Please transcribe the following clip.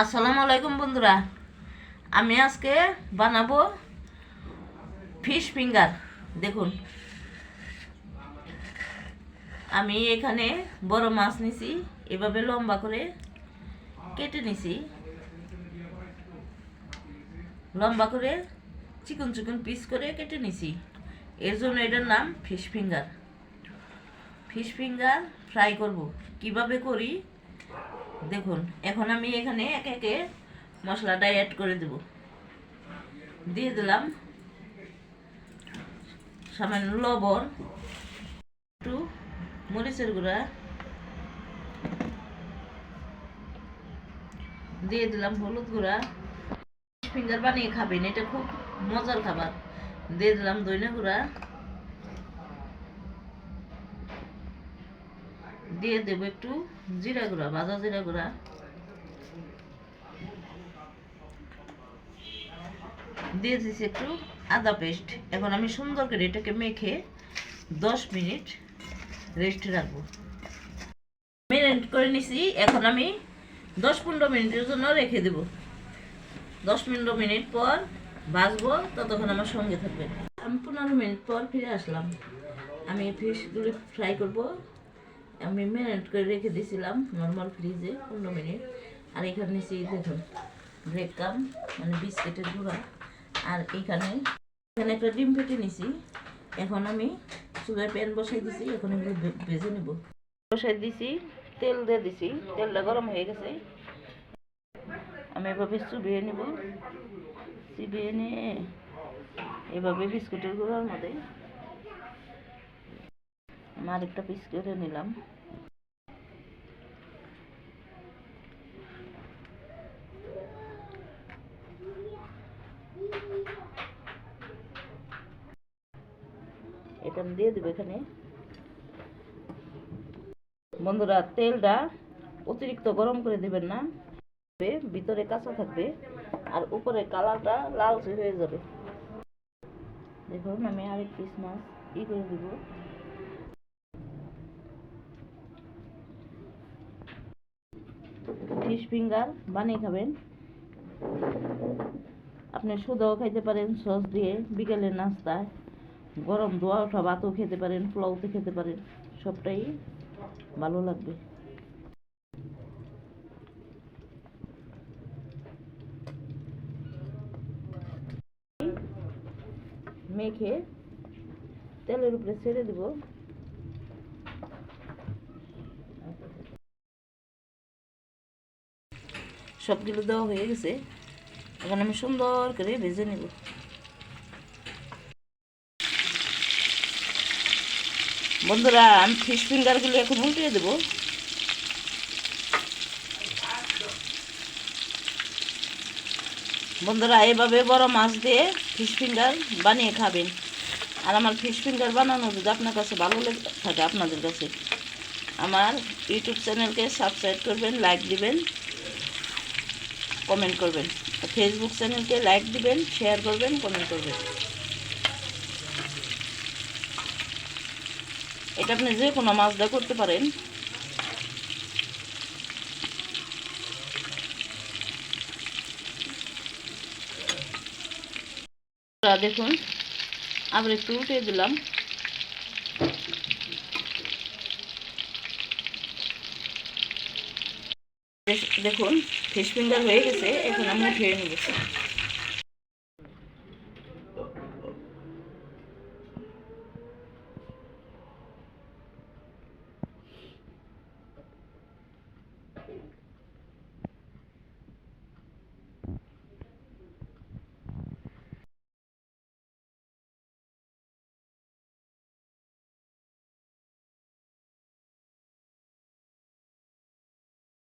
আসসালামু আলাইকুম বন্ধুরা। আমি আজকে বানাবো ফিশ ফিঙ্গার। দেখুন। আমি এখানে বড় মাছ নিছি, এভাবে লম্বা করে কেটে নিছি। লম্বা করে চিকন চিকন পিস করে কেটে নিছি। এর জন্য এটার নাম fish finger. Fish finger fry করব। কীভাবে করি? দেখুন, এখন আমি এখানে একে একে মশলাটা অ্যাড করে দেব। দিয়ে দিলাম সামান্য লবণ, একটু মরিচের গুঁড়া। দিয়ে দিলাম হলুদ গুঁড়া। ফিঙ্গার বানিয়ে খাবেন, এটা খুব মজার খাবার। দিয়ে দিলাম দইনা গুঁড়া। দিয়ে দেবো একটু জিরা গুঁড়া, ভাজা জিরা গুঁড়া। দিয়ে দিয়েছি একটু আদা পেস্ট। এখন আমি সুন্দর করে এটাকে মেখে দশ মিনিট রেস্ট রাখব। মেরিনেট করে নিছি, এখন আমি দশ পনেরো মিনিটের জন্য রেখে দেব। দশ পনেরো মিনিট পর ভাজবো, ততক্ষণ আমার সঙ্গে থাকবে আমি পনেরো মিনিট পর ফিরে আসলাম। আমি ফিশগুলি ফ্রাই করব। আমি ম্যারিনেট করে রেখে দিয়েছিলাম নর্মাল ফ্রিজে পনেরো মিনিট আর এখানে নিচে দেখুন ব্রেড কাম মানে বিস্কিটের গুঁড়া। আর এখানে এখানে একটা ডিম ফেটে নিছি। এখন আমি চুলায় প্যান বসাই দিছি, এখন এগুলো ভেজে নেব। বসাই দিছি, তেল দিয়ে দিছি, তেলটা গরম হয়ে গেছে। আমি এভাবে চুবিয়ে নেব। চিবিয়ে নিয়ে এভাবে বিস্কুটের গুঁড়ার মধ্যে আমি আরেকটা পিস করে নিলাম। এটা দিয়ে দেবো এখানে। বন্ধুরা, তেলটা অতিরিক্ত গরম করে দেবেন না। ভিতরে কাঁচা থাকবে আর উপরে কালারটা লালচে হয়ে যাবে। দেখুন, আমি আরেক পিস মাছ ই করে দেব ফিশ ফিঙ্গার বানিয়ে খাবেন। আপনি শুধুও খাইতে পারেন, সস দিয়ে বিকেলের নাস্তায়। গরম দোয়া ওঠা ভাতও খেতে পারেন, পোলাওতে খেতে পারেন, সবটাই ভালো লাগবে। মেখে তেলের উপরে ছেড়ে দিব। সবগুলো দেওয়া হয়ে গেছে। এখন আমি সুন্দর করে ভেজে নেব। বন্ধুরা, আমি ফিশ ফিঙ্গারগুলো এখন উল্টিয়ে দেবো। বন্ধুরা, এভাবে বড় মাছ দিয়ে ফিশ ফিঙ্গার বানিয়ে খাবেন। আর আমার ফিশ ফিঙ্গার বানানো যদি আপনার কাছে ভালো লেগে থাকে, আপনাদের কাছে। আমার ইউটিউব চ্যানেলকে সাবস্ক্রাইব করবেন লাইক দিবেন। কমেন্ট করবেন। ফেসবুক চ্যানেলকে লাইক দিবেন শেয়ার করবেন কমেন্ট করবেন। এটা আপনি যে কোনো মাছ দিয়ে করতে পারেন। দেখুন, আবার একটু উঠে দিলাম। দেখুন ফিশ ফিঙ্গার হয়ে গেছে এখন আমরা উঠিয়ে নেব